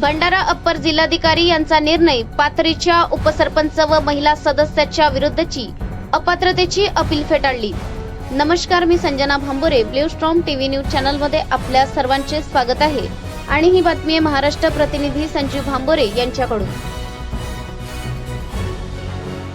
Bhandara upper जिल्हाधिकारी यांचा निर्णय पाथरीच्या उपसरपंच व महिला सदस्याच्या विरुद्धची अपात्रतेची अपील फेटाळली. नमस्कार मी Sanjana Bhambore Blue Storm TV News चॅनलमध्ये आपल्या सर्वांचे स्वागत आहे. आणि ही बातमी आहे महाराष्ट्र प्रतिनिधी संजीव भांबोरे यांच्याकडून.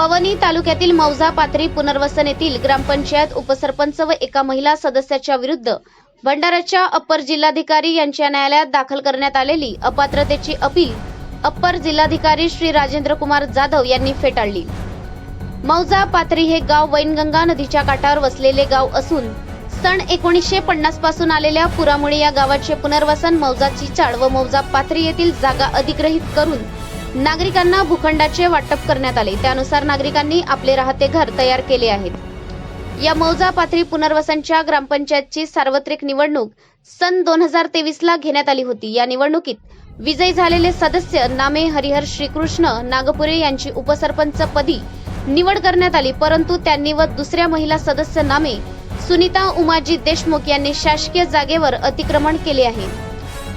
पवनी तालुक्यातील मौजा पाथरी पुनर्वसन येथील ग्रामपंचायत उपसरपंच व एका महिला सदस्याच्या विरुद्ध भंडाराच्या अप्पर जिल्हाधिकारी यांच्या न्यायालयात दाखल करण्यात आलेली अपात्रतेची अपील अप्पर जिल्हाधिकारी श्री राजेंद्र कुमार जाधव यांनी फेटाळली. मौजा पाथरी हे गाव वैनगंगा नदीच्या काठावर वसलेले गाव असून सन एकोणीसशे पन्नासपासून आलेल्या पुरामुळे या गावाचे पुनर्वसन मौजा चिचाड व मौजा पाथरी येथील जागा अधिग्रहित करून नागरिकांना भूखंडाचे वाटप करण्यात आले. त्यानुसार नागरिकांनी आपले राहते घर तयार केले आहेत. या मौजा पाथरी पुनर्वसनच्या ग्रामपंचायतची सार्वत्रिक निवडणूक सन दोन हजार तेवीस ला घेण्यात आली होती. या निवडणुकीत विजयी झालेले सदस्य नामे हरिहर श्रीकृष्ण नागपुरे यांची उपसरपंच पदी निवड करण्यात आली. परंतु त्यांनी व दुसऱ्या महिला सदस्य नामे सुनीता उमाजी देशमुख यांनी शासकीय जागेवर अतिक्रमण केले आहे.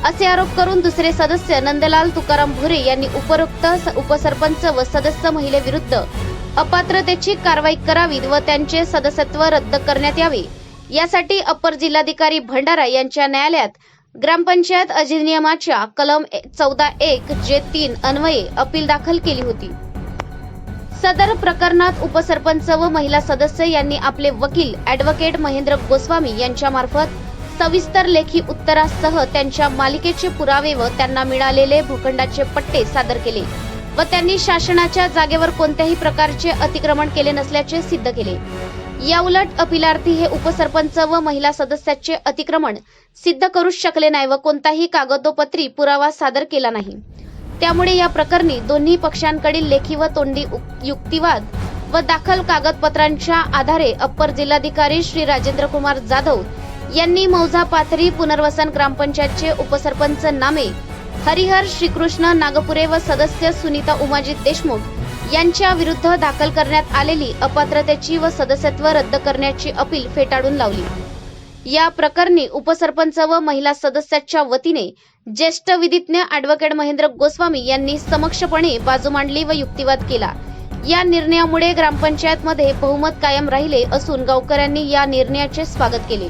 असे आरोप करून दुसरे सदस्य नंदलाल तुकाराम भुरे यांनी उपरोक्त स- उपसरपंच व सदस्य महिलेविरुद्ध अपात्रतेची कारवाई करावी व त्यांचे सदस्यत्व रद्द करण्यात यावे. यासाठी अपर जिल्हाधिकारी भंडारा यांच्या न्यायालयात ग्रामपंचायत अधिनियमाच्या कलम चौदा एक जे तीन अन्वये अपील दाखल केली होती. सदर प्रकरणात उपसरपंच व महिला सदस्य यांनी आपले वकील ॲडव्होकेट महेंद्र गोस्वामी यांच्या मार्फत सविस्तर लेखी उत्तरासह त्यांच्या मालिकेचे पुरावे व त्यांना मिळालेले भूखंडाचे पट्टे सादर केले व त्यांनी शासनाच्या जागेवर कोणत्याही प्रकारचे अतिक्रमण केले नसल्याचे सिद्ध केले. याउलट अपिलार्थी हे उपसरपंच व महिला सदस्याचे अतिक्रमण सिद्ध करूच शकले नाही व कोणताही कागदोपत्री पुरावा सादर केला नाही. त्यामुळे या प्रकरणी दोन्ही पक्षांकडील लेखी व तोंडी युक्तिवाद व दाखल कागदपत्रांच्या आधारे अप्पर जिल्हाधिकारी श्री राजेंद्र कुमार जाधव यांनी मौजा पाथरी पुनर्वसन ग्रामपंचायतचे उपसरपंच नामे हरिहर श्रीकृष्ण नागपुरे व सदस्य सुनीता उमाजी देशमुख यांच्या विरुद्ध दाखल करण्यात आलेली अपात्रतेची व सदस्यत्व रद्द करण्याची अपील फेटाळून लावली. या प्रकरणी उपसरपंच व महिला सदस्याच्या वतीने ज्येष्ठ विधिज्ञ अॅडव्होकेट महेंद्र गोस्वामी यांनी समक्षपणे बाजू मांडली व युक्तिवाद केला. या निर्णयामुळे ग्रामपंचायतमध्ये बहुमत कायम राहिले असून गावकऱ्यांनी या निर्णयाचे स्वागत केले.